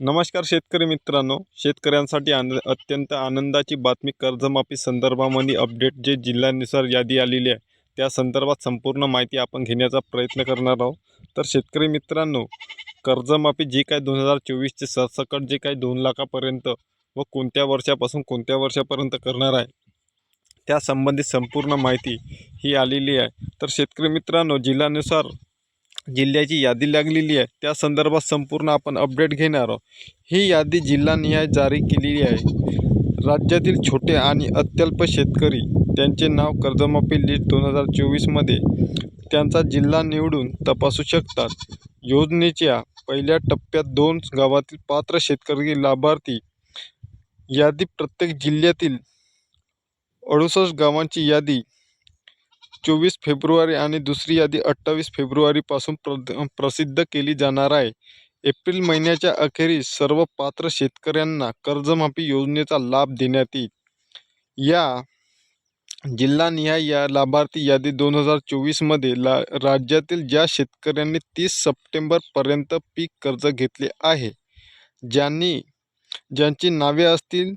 नमस्कार शेतकरी मित्रांनो. शेतकऱ्यांसाठी आन अत्यंत आनंदाची बातमी कर्जमाफी संदर्भामध्ये अपडेट जे जिल्ह्यानुसार यादी आलेली आहे त्या संदर्भात संपूर्ण माहिती आपण घेण्याचा प्रयत्न करणार आहोत. तर शेतकरी मित्रांनो कर्जमाफी जी काय दोन हजार चोवीसचे सरसकट जे काही दोन लाखापर्यंत व कोणत्या वर्षापासून कोणत्या वर्षापर्यंत करणार आहे त्यासंबंधित संपूर्ण माहिती ही आलेली आहे. तर शेतकरी मित्रांनो जिल्ह्यानुसार जिल्ह्याची यादी लागलेली आहे. त्या संदर्भात संपूर्ण आपण अपडेट घेणार आहोत. ही यादी जिल्हानिहाय जारी केलेली आहे. राज्यातील छोटे आणि अत्यल्प शेतकरी त्यांचे नाव कर्जमाफी लिस्ट दोन हजार चोवीसमध्ये त्यांचा जिल्हा निवडून तपासू शकतात. योजनेच्या पहिल्या टप्प्यात दोन गावातील पात्र शेतकरी लाभार्थी यादी प्रत्येक जिल्ह्यातील अडुसष्ट गावांची यादी चोवीस फेब्रुवारी आणि दुसरी यादी अठ्ठावीस फेब्रुवारीपासून प्र प्रसिद्ध केली जाणार आहे. एप्रिल महिन्याच्या अखेरीस सर्व पात्र शेतकऱ्यांना कर्जमाफी योजनेचा लाभ देण्यात येईल. या जिल्हानिहाय या लाभार्थी यादी दोन हजार चोवीसमध्ये ला राज्यातील ज्या शेतकऱ्यांनी तीस सप्टेंबरपर्यंत पीक कर्ज घेतले आहे ज्यांनी ज्यांची नावे असतील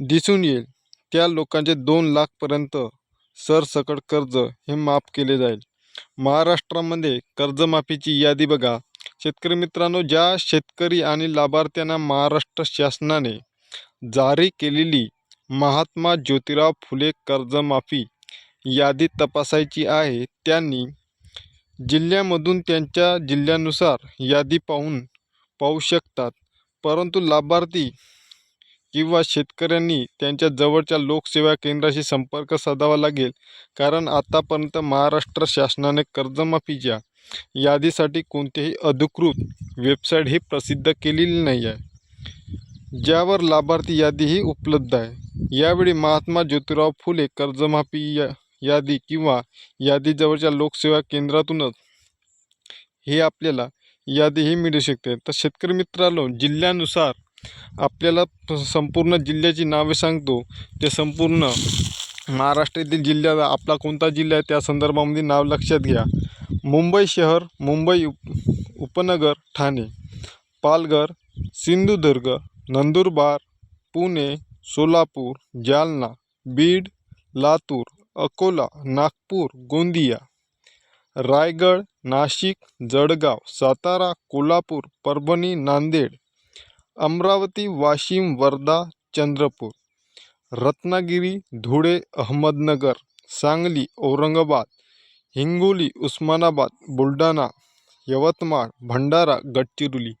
दिसून येईल. त्या लोकांचे दोन लाखपर्यंत सरसकट कर्ज हे माफ केले जाईल. महाराष्ट्रामध्ये कर्जमाफीची यादी बघा. शेतकरी मित्रांनो ज्या शेतकरी आणि लाभार्थ्यांना महाराष्ट्र शासनाने जारी केलेली महात्मा ज्योतिराव फुले कर्जमाफी यादी तपासायची आहे त्यांनी जिल्ह्यामधून त्यांच्या जिल्ह्यानुसार यादी पाहून पाहू शकतात. परंतु लाभार्थी किंवा शेतकऱ्यांनी त्यांच्या जवळच्या लोकसेवा केंद्राशी संपर्क साधावा लागेल. कारण आतापर्यंत महाराष्ट्र शासनाने कर्जमाफीच्या यादीसाठी कोणतेही अधिकृत वेबसाईट ही प्रसिद्ध केलेली नाही आहे ज्यावर लाभार्थी यादीही उपलब्ध आहे. यावेळी महात्मा ज्योतिराव फुले कर्जमाफी या यादी किंवा यादीजवळच्या लोकसेवा केंद्रातूनच हे आपल्याला यादीही मिळू शकते. तर शेतकरी मित्रांनो जिल्ह्यानुसार आपल्याला संपूर्ण जिल्ह्याची नावे सांगतो. ते संपूर्ण महाराष्ट्रातील जिल्ह्यात आपला कोणता जिल्हा आहे त्या संदर्भामध्ये नाव लक्षात घ्या. मुंबई शहर मुंबई उप उपनगर ठाणे. पालघर सिंधुदुर्ग नंदुरबार पुणे सोलापूर जालना बीड लातूर अकोला नागपूर गोंदिया. रायगड नाशिक जळगाव सातारा कोल्हापूर परभणी नांदेड. अमरावती वाशिम वर्धा चंद्रपूर रत्नागिरी धुळे अहमदनगर सांगली औरंगाबाद हिंगोली उस्मानाबाद बुलढाणा यवतमाळ भंडारा गडचिरोली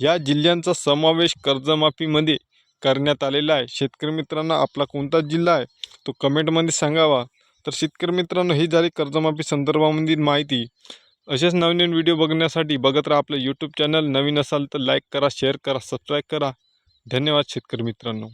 या जिल्ह्यांचा समावेश कर्जमाफीमध्ये करण्यात आलेला आहे. शेतकरी मित्रांना आपला कोणता जिल्हा आहे तो कमेंटमध्ये सांगावा. तर शेतकरी मित्रांनो ही झाली कर्जमाफी संदर्भामधील माहिती. असेच नवनवीन व्हिडिओ बघण्यासाठी बघत राहा आपलं यूट्यूब चॅनल नवीन असाल तर लाईक करा शेअर करा सबस्क्राईब करा. धन्यवाद शेतकरी मित्रांनो.